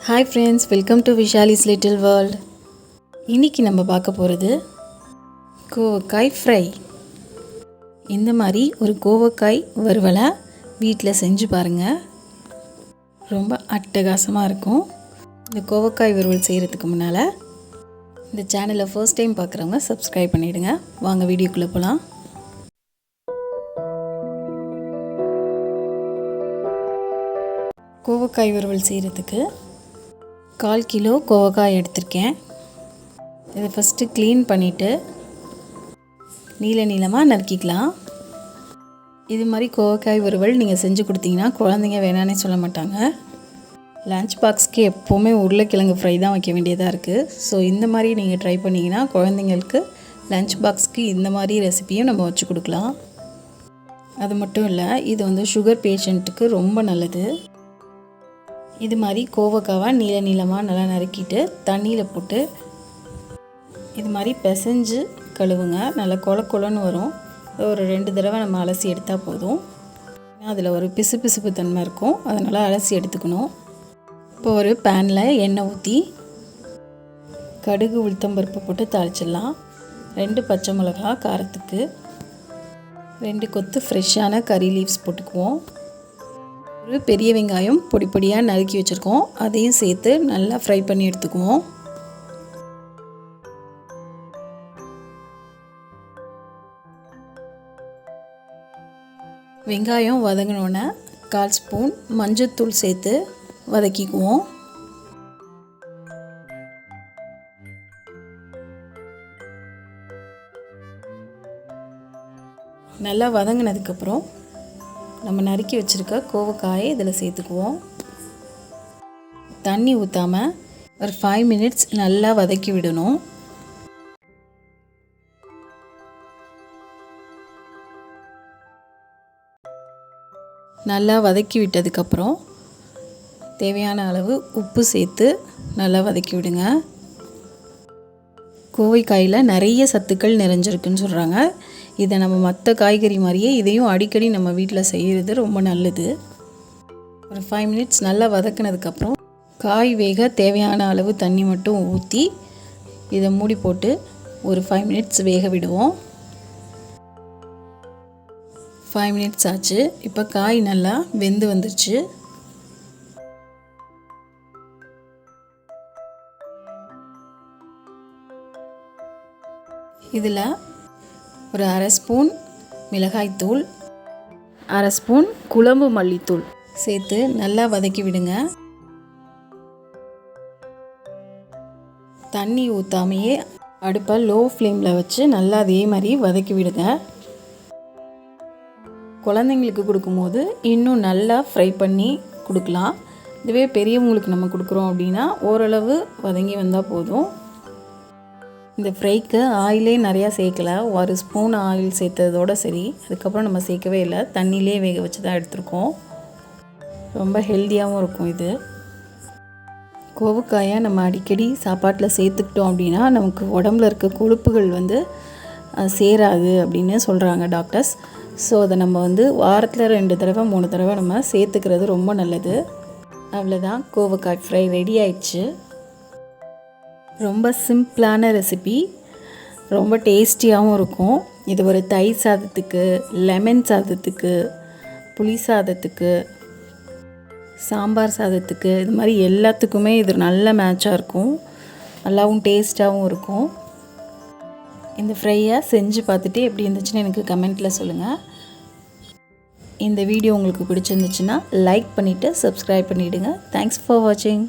Hi friends welcome to Vishali's little world இன்றைக்கி நம்ம பார்க்க போகிறது கோவக்காய் ஃப்ரை இந்த மாதிரி ஒரு கோவக்காய் வறுவலை வீட்டில் செஞ்சு பாருங்கள் ரொம்ப அட்டகாசமாக இருக்கும். இந்த கோவக்காய் வறுவல் செய்கிறதுக்கு முன்னால் இந்த சேனலை ஃபர்ஸ்ட் டைம் பார்க்குறவங்க சப்ஸ்கிரைப் பண்ணிவிடுங்க வாங்க வீடியோக்குள்ளே போகலாம் கோவக்காய் வறுவல் செய்கிறதுக்கு கால் கிலோ கோவக்காய் எடுத்திருக்கேன். இதை ஃபஸ்ட்டு க்ளீன் பண்ணிவிட்டு நீல நீளமாக நறுக்கிக்கலாம். இது மாதிரி கோவக்காய் வறுவல் நீங்கள் செஞ்சு கொடுத்தீங்கன்னா குழந்தைங்க வேணானே சொல்ல மாட்டாங்க. லஞ்ச் பாக்ஸ்க்கு எப்போவுமே உருளைக்கிழங்கு ஃப்ரை தான் வைக்க வேண்டியதாக இருக்குது ஸோ இந்த மாதிரி நீங்கள் ட்ரை பண்ணிங்கன்னா குழந்தைங்களுக்கு லஞ்ச் பாக்ஸ்க்கு இந்த மாதிரி ரெசிபியும் நம்ம வச்சு கொடுக்கலாம். அது மட்டும் இல்லை இது வந்து சுகர் பேஷண்ட்டுக்கு ரொம்ப நல்லது. இது மாதிரி கோவக்காவை நீள நீளமாக நல்லா நறுக்கிட்டு தண்ணியில் போட்டு இது மாதிரி பிசைஞ்சு கழுவுங்க. நல்லா கொல கொலன்னு வரும். ஒரு ரெண்டு தடவை நம்ம அலசி எடுத்தால் போதும். அதில் ஒரு பிசு பிசுப்பு தன்மை இருக்கும். அதனால் அலசி எடுத்துக்கணும். இப்போ ஒரு பேனில் எண்ணெய் ஊற்றி கடுகு உளுத்தம்பருப்பு போட்டு தாளிச்சிடலாம். ரெண்டு பச்சை மிளகா காரத்துக்கு. ரெண்டு கொத்து ஃப்ரெஷ்ஷான கறி லீவ்ஸ் போட்டுக்குவோம். ஒரு பெரிய வெங்காயம் பொடி பொடியாக நறுக்கி வச்சுருக்கோம். அதையும் சேர்த்து நல்லா ஃப்ரை பண்ணி எடுத்துக்குவோம். வெங்காயம் வதங்கினோன்னே கால் ஸ்பூன் மஞ்சத்தூள் சேர்த்து வதக்கிக்குவோம். நல்லா வதங்கினதுக்கப்புறம் நம்ம நறுக்கி வச்சுருக்க கோவக்காயை இதில் சேர்த்துக்குவோம். தண்ணி ஊற்றாமல் ஒரு ஃபைவ் மினிட்ஸ் நல்லா வதக்கி விடணும். நல்லா வதக்கி விட்டதுக்கப்புறம் தேவையான அளவு உப்பு சேர்த்து நல்லா வதக்கி விடுங்க. கோவைக்காயில் நிறைய சத்துக்கள் நிறைஞ்சிருக்குன்னு சொல்கிறாங்க இதை நம்ம மற்ற காய்கறி மாதிரியே இதையும் அடிக்கடி நம்ம வீட்டில் செய்கிறது ரொம்ப நல்லது. ஒரு ஃபைவ் மினிட்ஸ் நல்லா வதக்கினதுக்கப்புறம் காய் வேக தேவையான அளவு தண்ணி மட்டும் ஊற்றி இதை மூடி போட்டு ஒரு ஃபைவ் மினிட்ஸ் வேக விடுவோம். ஃபைவ் மினிட்ஸ் ஆச்சு. இப்போ காய் நல்லா வெந்து வந்துருச்சு. இதில் ஒரு அரை ஸ்பூன் மிளகாய்த்தூள் அரை ஸ்பூன் குழம்பு மல்லித்தூள். சேர்த்து நல்லா வதக்கி விடுங்க. தண்ணி ஊற்றாமையே அடுப்பை லோ ஃப்ளேமில் வச்சு நல்லா அதே மாதிரி வதக்கி விடுங்க. குழந்தைங்களுக்கு கொடுக்கும்போது இன்னும் நல்லா ஃப்ரை பண்ணி கொடுக்கலாம். இதுவே பெரியவங்களுக்கு நம்ம கொடுக்குறோம் அப்படின்னா ஓரளவு வதங்கி வந்தால் போதும். இந்த ஃப்ரைக்கு ஆயிலே நிறையா சேர்க்கல. ஒரு ஸ்பூன் ஆயில் சேர்த்ததோடு சரி. அதுக்கப்புறம் நம்ம சேர்க்கவே இல்லை. தண்ணியிலே வேக வச்சு தான் எடுத்துருக்கோம். ரொம்ப ஹெல்த்தியாகவும் இருக்கும் இது. கோவக்காயை நம்ம அடிக்கடி சாப்பாட்டில் சேர்த்துக்கிட்டோம் அப்படின்னா நமக்கு உடம்புல இருக்க கொழுப்புகள் வந்து சேராது அப்படின்னு சொல்கிறாங்க டாக்டர்ஸ் ஸோ அதை நம்ம வந்து வாரத்தில் ரெண்டு தடவை மூணு தடவை நம்ம சேர்த்துக்கிறது ரொம்ப நல்லது. அவ்வளோதான் கோவக்காய் ஃப்ரை ரெடி ஆயிடுச்சு. ரொம்ப சிம்பிளான ரெசிபி ரொம்ப டேஸ்டியாகவும் இருக்கும். இது ஒரு தயிர் சாதத்துக்கு லெமன் சாதத்துக்கு புளி சாதத்துக்கு சாம்பார் சாதத்துக்கு இது மாதிரி எல்லாத்துக்குமே இது நல்ல மேட்சாக இருக்கும். நல்லாவும் டேஸ்ட்டாகவும் இருக்கும். இந்த ஃப்ரையை செஞ்சு பார்த்துட்டு எப்படி இருந்துச்சுன்னு எனக்கு கமெண்ட்டில் சொல்லுங்கள் இந்த வீடியோ உங்களுக்கு பிடிச்சிருந்துச்சுன்னா லைக் பண்ணிவிட்டு சப்ஸ்கிரைப் பண்ணிவிடுங்க தேங்க்ஸ் ஃபார் வாட்சிங்